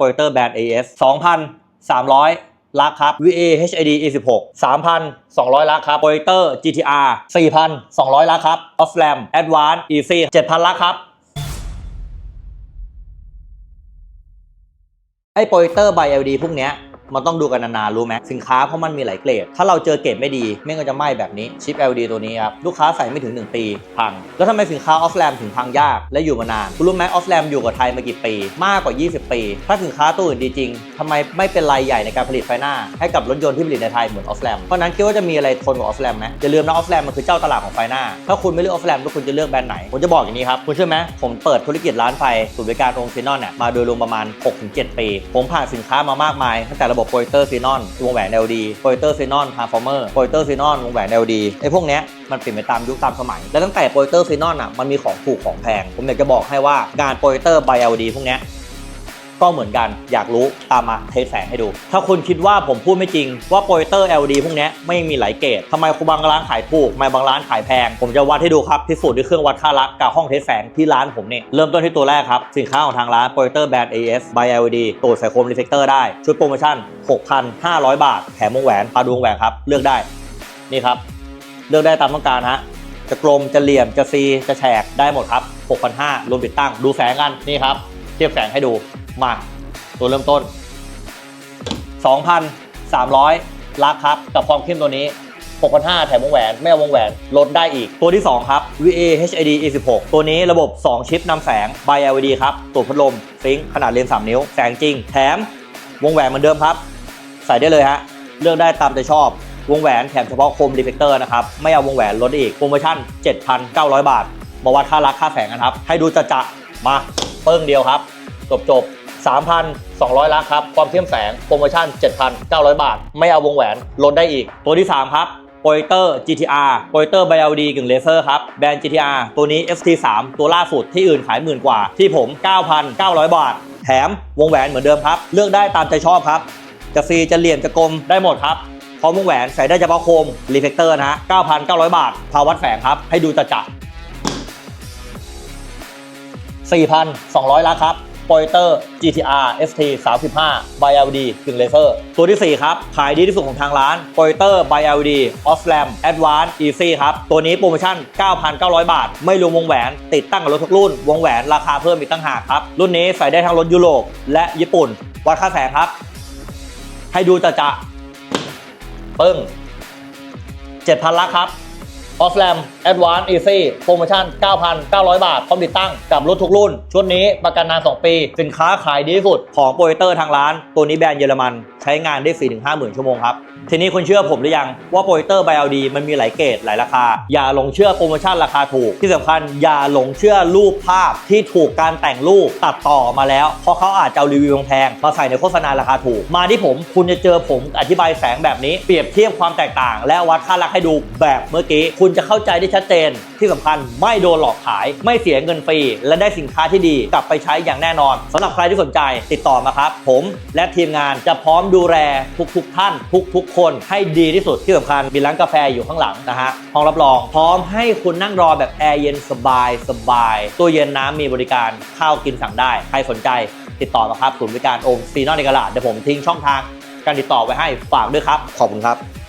โปรเจคเตอร์แบรนด์ AS 2,300 ลักครับ VA HID A16 3,200 ลักครับโปรเจคเตอร์ GTR 4,200 ลักครับ Off Ram Advance EC 7,000 ลักครับไอ้โปรเจคเตอร์ใบ LED พวกเนี้ย มันต้องดูกันนานๆรู้ไหมสินค้าเพราะมันมีหลายเกรด ถ้าเราเจอเกรดไม่ดีไม่ก็จะไหม้แบบนี้ชิป LED ตัวนี้ครับลูกค้าใส่ไม่ถึง 1 ปี พัง แล้วทำไมสินค้าออฟแรมถึงพังยากและอยู่มานานคุณรู้ไหมออฟแรมอยู่กับไทยมากี่ปี มากกว่า 20 ปี ถ้าสินค้าตัวอื่นดีจริงทำไมไม่เป็นรายใหญ่ในการผลิตไฟหน้า ให้กับรถยนต์ที่ผลิตในไทยเหมือนออฟแรมเพราะนั้นคิดว่าจะมีอะไรทนกว่าออฟแรมไหมอย่าลืมนะออฟแรมมันคือเจ้าตลาดของไฟหน้า ถ้าคุณไม่เลือกออฟแรมแล้วคุณจะเลือกแบรนด์ไหนผมจะบอกอย่างนี้ครับคุณเชื่อไหมผมเปิดธุรกิจร้านไฟศูนย์บริการองค์ซีนอนเนี่ยมาโดยรวมประมาณ 6-7 ปี ผมผ่านสินค้ามามากมายตั้งแต่ระบบโปรเจคเตอร์ซีนอนวงแหวน LED โปรเจคเตอร์ซีนอนทาร์ฟอร์เมอร์โปรเจคเตอร์ซีนอนวงแหวน LED ไอ้พวกเนี้ยมันเปลี่ยนไปตามยุคตามสมัย และตั้งแต่โปรเจคเตอร์ซีนอนอะมันมีของถูกของแพง ผมอยากจะบอกให้ว่างานโปรเจคเตอร์ by LED พวกเนี้ย ก็เหมือนกัน อยากรู้ตามมาเทสแสงให้ดู ถ้าคุณคิดว่าผมพูดไม่จริงว่าโปรเจคเตอร์ LED พวกนี้ไม่มีหลายเกรดทำไมบางร้านขายถูกทำไมบางร้านขายแพง ผมจะวัดให้ดูครับพิสูจน์ด้วยเครื่องวัดค่ารักกับห้องเทสแสงที่ร้านผมเนี่ยเริ่มต้นที่ตัวแรกครับสินค้าของทางร้านโปรเจคเตอร์แบรนด์ AS by LED ตัวใส่โคมรีเฟกเตอร์ได้ชุดโปรโมชั่น 6,500 บาทแถมวงแหวนพาดวงแหวนครับเลือกได้นี่ครับเลือกได้ตามต้องการฮะจะกลมจะเหลี่ยมจะซีจะแฉกได้หมดครับ6,500รวมติดตั้งดูแสงกันนี่ครับเทียบแสงให้ดู มา ตัวเริ่มต้น 2,300ลักครับ กับความเข้มตัวนี้ 6,500 แถมวงแหวน ไม่เอาวงแหวน ลดได้อีก ตัวที่ 2 ครับ VA HID E16 ตัวนี้ระบบ 2 ชิปนำแสง by LED ครับ ตัวพัดลมซิงค์ขนาดเลนส์3นิ้ว แสงจริง แถมวงแหวนเหมือนเดิมครับ ใส่ได้เลยฮะ เลือกได้ตามใจชอบ วงแหวนแถมเฉพาะโคมรีเฟกเตอร์นะครับ ไม่เอาวงแหวนลดอีก โปรโมชั่น 7,900 บาท มาวัดค่ารักค่าแสงกันครับ ให้ดูจะจะมาเปิ้งเดียวครับ จบจบ 3,200 ลักครับ ความเข้มแสง โปรโมชั่น 7,900 บาท ไม่เอาวงแหวน ลดได้อีก ตัวที่ 3 ครับโปรเจคเตอร์ GTR โปรเจคเตอร์ BLD กึ่งเลเซอร์ครับ แบรนด์ GTR ตัวนี้ FT3 ตัวล่าสุดที่อื่นขายหมื่นกว่า ที่ผม 9,900 บาท แถมวงแหวนเหมือนเดิมครับ เลือกได้ตามใจชอบครับ จะฟรีจะเหลี่ยมจะกลมได้หมดครับพร้อมวงแหวนใส่ได้เฉพาะโคม รีเฟกเตอร์นะฮะ 9,900 บาทพาวัดแฝงครับ ให้ดูจะจะ4,200ล้านครับ โปรเจคเตอร์ GTR ST 35 by LED กึ่งเลเซอร์ตัวที่ 4 ครับ ขายดีที่สุดของทางร้านโปรเจคเตอร์ by LED Off Ram Advanced Easy ครับ ตัวนี้โปรโมชั่น 9,900 บาท ไม่รวมวงแหวนติดตั้งกับรถทุกรุ่น วงแหวนราคาเพิ่มอีกตั้งหากครับ รุ่นนี้ใส่ได้ทั้งรถยุโรปและญี่ปุ่น วัดค่าแสงครับ ให้ดูจะจะปึ้ง7,000ลักครับ ออฟแรม Advance Easy โปรโมชั่น 9,900 บาท พร้อมติดตั้งกับรถทุกรุ่น ชุดนี้ประกันนาน 2 ปี สินค้าขายดีที่สุดของโปรเจคเตอร์ทางร้าน ตัวนี้แบรนด์เยอรมันใช้งานได้ 4-5หมื่นชั่วโมงครับ ทีนี้คุณเชื่อผมหรือยังว่าโปรเจคเตอร์ BLD มันมีหลายเกรดหลายราคา อย่าหลงเชื่อโปรโมชั่นราคาถูก ที่สำคัญอย่าหลงเชื่อรูปภาพที่ถูกการแต่งรูปตัดต่อมาแล้ว เพราะเขาอาจจะเอารีวิวแพงมาใส่ในโฆษณาราคาถูก มาที่ผมคุณจะเจอผมอธิบายแสงแบบนี้เปรียบเทียบความแตกต่าง และวัดค่ารักให้ดูแบบเมื่อกี้คุณจะเข้าใจได้ชัดเจน ที่สำคัญไม่โดนหลอกขาย ไม่เสียเงินฟรี และได้สินค้าที่ดีกลับไปใช้อย่างแน่นอนสำหรับใครที่สนใจติดต่อมาครับ ผมและทีมงานจะพร้อมดูแลทุกๆท่าน ทุกๆ คนให้ดีที่สุดที่สำคัญมีร้านกาแฟอยู่ข้างหลังนะฮะห้องรับรอง พร้อมให้คุณนั่งรอแบบแอร์เย็นสบายสบายตู้เย็นน้ำมีบริการข้าวกินสั่งได้ใครสนใจติดต่อมาครับศูนย์บริการโอมซีนอนในกระดาษเดี๋ยวผมทิ้งช่องทางการติดต่อไว้ให้ฝากด้วยครับ ขอบคุณครับ